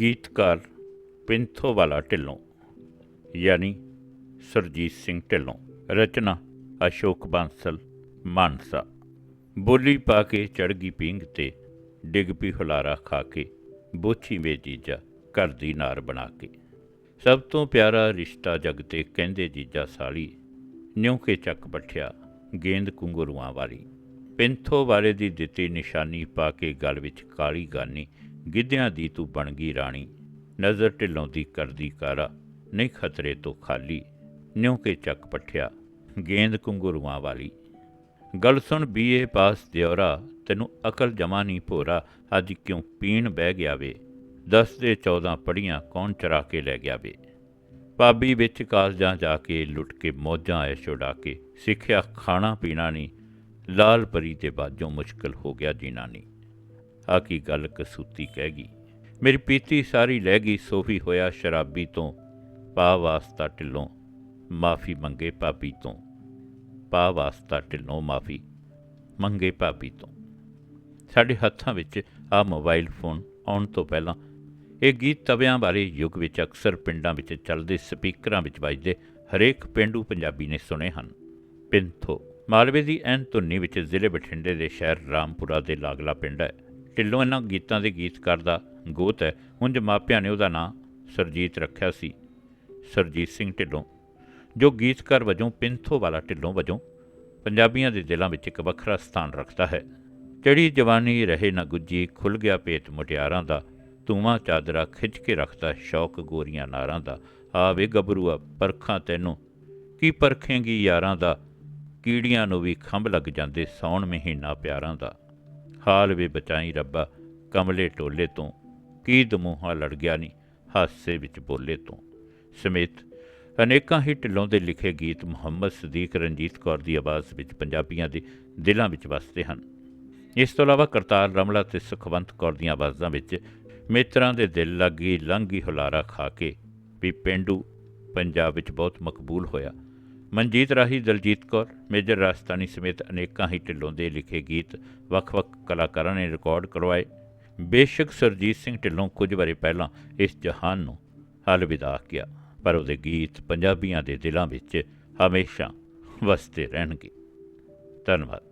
ਗੀਤਕਾਰ ਪਿੰਥੋ ਵਾਲਾ ਢਿੱਲੋਂ, ਯਾਨੀ ਸਰਜੀਤ ਸਿੰਘ ਢਿੱਲੋਂ। ਰਚਨਾ ਅਸ਼ੋਕ ਬਾਂਸਲ, ਮਾਨਸਾ। ਬੋਲੀ ਪਾ ਕੇ ਚੜ ਗਈ ਪੀਂਘ ਤੇ ਡਿੱਗ ਪੀ ਹੁਲਾਰਾ ਖਾ ਕੇ, ਬੋਛੀ ਵੇ ਜੀਜਾ ਘਰ ਦੀ ਨਾਰ ਬਣਾ ਕੇ। ਸਭ ਤੋਂ ਪਿਆਰਾ ਰਿਸ਼ਤਾ ਜਗ ਤੇ ਕਹਿੰਦੇ ਜੀਜਾ ਸਾਲੀ ਨਿਉ ਕੇ ਚੱਕ ਬੱਠਿਆ, ਗੇਂਦ ਕੁੰਗਰੂਆਂ ਵਾਲੀ। ਪਿੰਥੋ ਵਾਲੇ ਦੀ ਦਿੱਤੀ ਨਿਸ਼ਾਨੀ ਪਾ ਕੇ ਗਲ ਵਿੱਚ ਕਾਲੀ ਗਾਨੀ ਗਿੱਧਿਆਂ ਦੀ ਤੂੰ ਬਣ ਗਈ ਰਾਣੀ। ਨਜ਼ਰ ਢਿੱਲੋਂ ਦੀ ਕਰਦੀ ਕਾਰਾ, ਨਹੀਂ ਖਤਰੇ ਤੋਂ ਖਾਲੀ। ਨਿਉ ਕੇ ਚੱਕ ਪੱਠਿਆ, ਗੇਂਦ ਕੁੰਗਰੂਆਂ ਵਾਲੀ। ਗੱਲ ਸੁਣ ਬੀਏ ਪਾਸ ਦਿਉਰਾ ਤੈਨੂੰ ਅਕਲ ਜਮਾ ਨਹੀਂ ਭੋਰਾ, ਅੱਜ ਕਿਉਂ ਪੀਣ ਬਹਿ ਗਿਆ ਵੇ? ਦਸ ਦੇ 14 ਪੜੀਆਂ ਕੌਣ ਚਰਾ ਕੇ ਲੈ ਗਿਆ ਵੇ? ਪਾਬੀ ਵਿੱਚ ਕਾਲਜਾਂ ਜਾ ਕੇ ਲੁੱਟ ਕੇ ਮੌਜਾਂ ਐਸ਼ ਉਡਾ ਕੇ, ਸਿੱਖਿਆ ਖਾਣਾ ਪੀਣਾ ਨਹੀਂ, ਲਾਲ ਪਰੀ 'ਤੇ ਬਾਜੋਂ ਮੁਸ਼ਕਲ ਹੋ ਗਿਆ ਜੀਣਾ ਨਹੀਂ। ਆ ਕੀ ਗੱਲ ਕਸੂਤੀ ਕਹਿ ਗਈ। ਮੇਰੀ ਪੀਤੀ ਸਾਰੀ ਲੈ ਗਈ ਸੋਫੀ ਹੋਇਆ ਸ਼ਰਾਬੀ ਤੋਂ ਪਾ ਵਾਸਤਾ ਢਿੱਲੋਂ, ਮਾਫੀ ਮੰਗੇ ਪਾਪੀ ਤੋਂ। ਪਾ ਵਾਸਤਾ ਢਿੱਲੋਂ, ਮਾਫੀ ਮੰਗੇ ਪਾਪੀ ਤੋਂ। ਸਾਡੇ ਹੱਥਾਂ ਵਿੱਚ ਆ ਮੋਬਾਈਲ ਫੋਨ ਆਉਣ ਤੋਂ ਪਹਿਲਾਂ ਇਹ ਗੀਤ ਤਵਿਆਂ ਵਾਲੇ ਯੁੱਗ ਵਿੱਚ ਅਕਸਰ ਪਿੰਡਾਂ ਵਿੱਚ ਚੱਲਦੇ, ਸਪੀਕਰਾਂ ਵਿੱਚ ਵੱਜਦੇ ਹਰੇਕ ਪਿੰਡੂ ਪੰਜਾਬੀ ਨੇ ਸੁਣੇ ਹਨ। ਪਿੰਥੋ, ਮਾਲਵੇ ਦੀ ਐਨ ਧੁੰਨੀ ਵਿੱਚ ਜ਼ਿਲ੍ਹੇ ਬਠਿੰਡੇ ਦੇ ਸ਼ਹਿਰ ਰਾਮਪੁਰਾ ਦੇ ਲਾਗਲਾ ਪਿੰਡ ਹੈ। ਢਿੱਲੋਂ ਇਹਨਾਂ ਗੀਤਾਂ ਦੇ ਗੀਤਕਾਰ ਦਾ ਗੋਤ ਹੈ। ਉਂਝ ਮਾਪਿਆਂ ਨੇ ਉਹਦਾ ਨਾਂ ਸਰਜੀਤ ਰੱਖਿਆ ਸੀ। ਸਰਜੀਤ ਸਿੰਘ ਢਿੱਲੋਂ, ਜੋ ਗੀਤਕਾਰ ਵਜੋਂ ਪਿੰਥੋ ਵਾਲਾ ਢਿੱਲੋਂ ਵਜੋਂ ਪੰਜਾਬੀਆਂ ਦੇ ਦਿਲਾਂ ਵਿੱਚ ਇੱਕ ਵੱਖਰਾ ਸਥਾਨ ਰੱਖਦਾ ਹੈ। ਚੜੀ ਜਵਾਨੀ ਰਹੇ ਨਾ ਗੁੱਜੀ ਖੁੱਲ ਗਿਆ ਪੇਟ ਮੁਟਿਆਰਾਂ ਦਾ। ਧੂਆਂ ਚਾਦਰਾ ਖਿੱਚ ਕੇ ਰੱਖਦਾ ਸ਼ੌਕ ਗੋਰੀਆਂ ਨਾਰਾਂ ਦਾ। ਆਵੇ ਗੱਭਰੂਆ, ਪਰਖਾਂ ਤੈਨੂੰ, ਕੀ ਪਰਖੇਂਗੀ ਯਾਰਾਂ ਦਾ? ਕੀੜੀਆਂ ਨੂੰ ਵੀ ਖੰਭ ਲੱਗ ਜਾਂਦੇ ਸੌਣ ਮਹੀਨਾ ਪਿਆਰਾਂ ਦਾ। ਹਾਲ ਵੇ ਬਚਾਈ ਰੱਬਾ, ਕਮਲੇ ਟੋਲੇ ਤੋਂ। ਕੀ ਦਮੂਹਾ ਲੜ ਗਿਆ ਨਹੀਂ ਹਾਸੇ ਵਿੱਚ ਬੋਲੇ ਤੋਂ। ਸਮੇਤ ਅਨੇਕਾਂ ਹੀ ਢਿੱਲੋਂ ਦੇ ਲਿਖੇ ਗੀਤ ਮੁਹੰਮਦ ਸਦੀਕ ਰਣਜੀਤ ਕੌਰ ਦੀ ਆਵਾਜ਼ ਵਿੱਚ ਪੰਜਾਬੀਆਂ ਦੇ ਦਿਲਾਂ ਵਿੱਚ ਵਸਦੇ ਹਨ। ਇਸ ਤੋਂ ਇਲਾਵਾ ਕਰਤਾਰ ਰਮਲਾ ਤੇ ਸੁਖਵੰਤ ਕੌਰ ਦੀਆਂ ਆਵਾਜ਼ਾਂ ਵਿੱਚ ਮਿੱਤਰਾਂ ਦੇ ਦਿਲ ਲੱਗੀ ਲੰਗੀ ਹੁਲਾਰਾ ਖਾ ਕੇ ਵੀ ਪਿੰਡੂ ਪੰਜਾਬ ਵਿੱਚ ਬਹੁਤ ਮਕਬੂਲ ਹੋਇਆ। ਮਨਜੀਤ ਰਾਹੀ, ਦਲਜੀਤ ਕੌਰ, ਮੇਜਰ ਰਾਜਸਥਾਨੀ ਸਮੇਤ ਅਨੇਕਾਂ ਹੀ ਢਿੱਲੋਂ ਦੇ ਲਿਖੇ ਗੀਤ ਵੱਖ-ਵੱਖ ਕਲਾਕਾਰਾਂ ਨੇ ਰਿਕਾਰਡ ਕਰਵਾਏ। ਬੇਸ਼ੱਕ ਸਰਜੀਤ ਸਿੰਘ ਢਿੱਲੋਂ ਕੁਝ ਵਰੇ ਪਹਿਲਾਂ ਇਸ ਜਹਾਨ ਨੂੰ ਅਲਵਿਦਾ ਕਿਹਾ ਪਰ ਉਹਦੇ ਗੀਤ ਪੰਜਾਬੀਆਂ ਦੇ ਦਿਲਾਂ ਵਿੱਚ ਹਮੇਸ਼ਾ ਵਸਦੇ ਰਹਿਣਗੇ। ਧੰਨਵਾਦ।